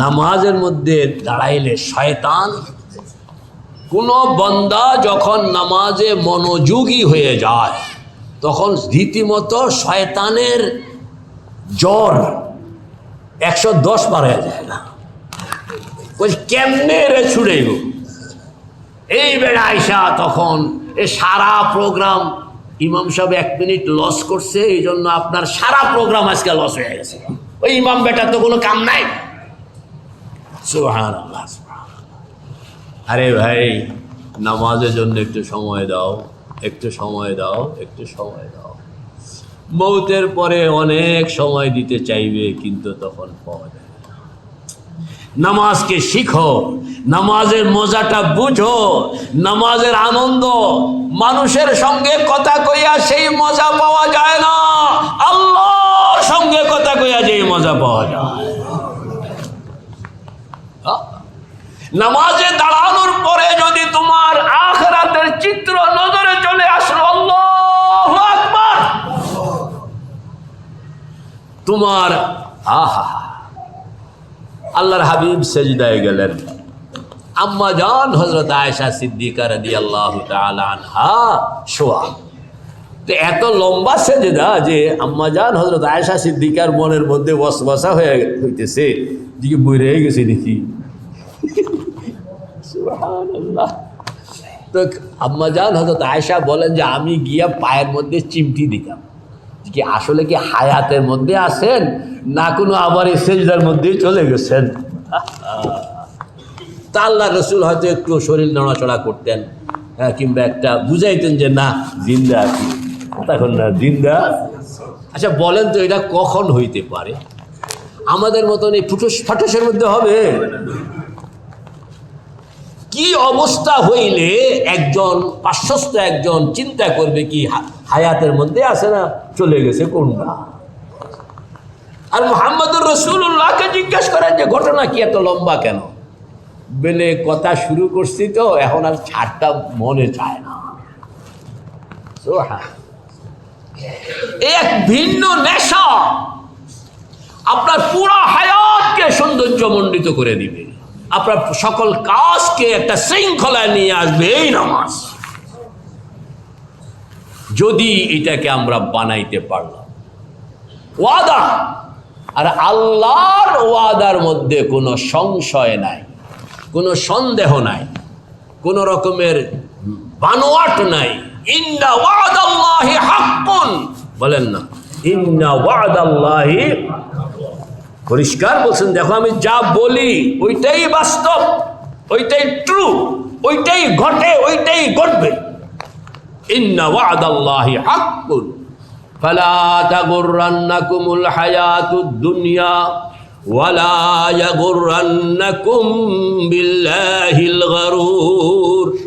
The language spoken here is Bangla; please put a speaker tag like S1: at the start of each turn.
S1: নামাজের মধ্যে দাঁড়াইলে শয়তান কোনো বন্দা যখন নামাজে মনোযোগী হয়ে যায়, তখন রীতিমতো শয়তানের জ্বর একশো দশ বার হয়ে যায় না। কেমনে রে ছুড়ে গো এই বেড়া আইসা তখন এ সারা প্রোগ্রাম, ইমাম সাহেব এক মিনিট লস করছে এই জন্য আপনার সারা প্রোগ্রাম আজকে লস হয়ে গেছে। ওই ইমাম বেটার তো কোনো কাম নাই। সুবহানাল্লাহ। আরে ভাই, নামাজের জন্য একটু সময় দাও, একটু সময় দাও, একটু সময় দাও। মৌতের পরে অনেক সময় দিতে চাইবে, কিন্তু তখন পাওয়া যায় নামাজকে শিখো, নামাজের মজাটা বুঝো, নামাজের আনন্দ মানুষের সঙ্গে কথা কইয়া সেই মজা পাওয়া যায় না আল্লাহর সঙ্গে কথা কইয়া যে মজা পাওয়া যায় হ্যাঁ? নামাজে দাঁড়ানোর পরে যদি তোমার আখরাতের চিত্র নজরে চলে আসলো আকবার। তোমার, আহা, আল্লাহর হাবিব সেজদায় গেলেন। আম্মা জান হজরত আয়েশা সিদ্দিকা রাদি আল্লাহ আনহা, শোয়া। তো এত লম্বা সেজদা যে আম্মা জান হজরত আয়েশা সিদ্দিকার মনের মধ্যে বসবাসা হয়ে হইতেছে। দিকে বই রয়ে গেছে দেখি। তো আম্মা জান হজরত আয়েশা বলেন যে আমি গিয়া পায়ের মধ্যে চিমটি দিতাম। কি আসলে কি হায়াতের মধ্যে আছেন? না কোনো আবার এই সেজদার মধ্যেই চলে গেছেন? তা আল্লাহ রসুল হয়তো একটু শরীর নড়াচড়া করতেন হ্যাঁ, কিংবা একটা বুঝাইতেন যে না জিন্দা আছি। তখন না জিন্দা? আচ্ছা বলেন তো এটা কখন হইতে পারে? আমাদের মতন এই ফুটুস ফাটুসের মধ্যে হবে? কি অবস্থা হইলে একজন পার্শ্বস্ত একজন চিন্তা করবে কি হায়াতের মধ্যে আছে না, চলে গেছে কোনটা? আর মোহাম্মদুর রসুল্লাহকে জিজ্ঞেস করেন যে, ঘটনা কি এত লম্বা কেন? বেলে, কথা শুরু করছি তো, এখন আর ছাড়টা মনে চায় না। এক ভিন্ন নেশা আপনার পুরো হায়াতকে সৌন্দর্যমণ্ডিত করে দিবে। আপনার সকল কাজকে একটা শৃঙ্খলায় নিয়ে আসবে, এই নামাজ। যদি এটাকে আমরা বানাইতে পারলাম। ওয়াদা। আর আল্লাহর ওয়াদার মধ্যে কোনো সংশয় নাই, কোনো সন্দেহ নাই, কোনো রকমের বানোয়াট নাই। ইন্না ওয়াদাল্লাহি হাক্কুন। বলেন না, ইন্না ওয়াদাল্লাহি পরিষ্কার বলছেন, দেখো, আমি যা বলি, ওইটাই বাস্তব, ওইটাই ট্রু ওইটাই ঘটে, ওইটাই ঘটবে। ওয়ালা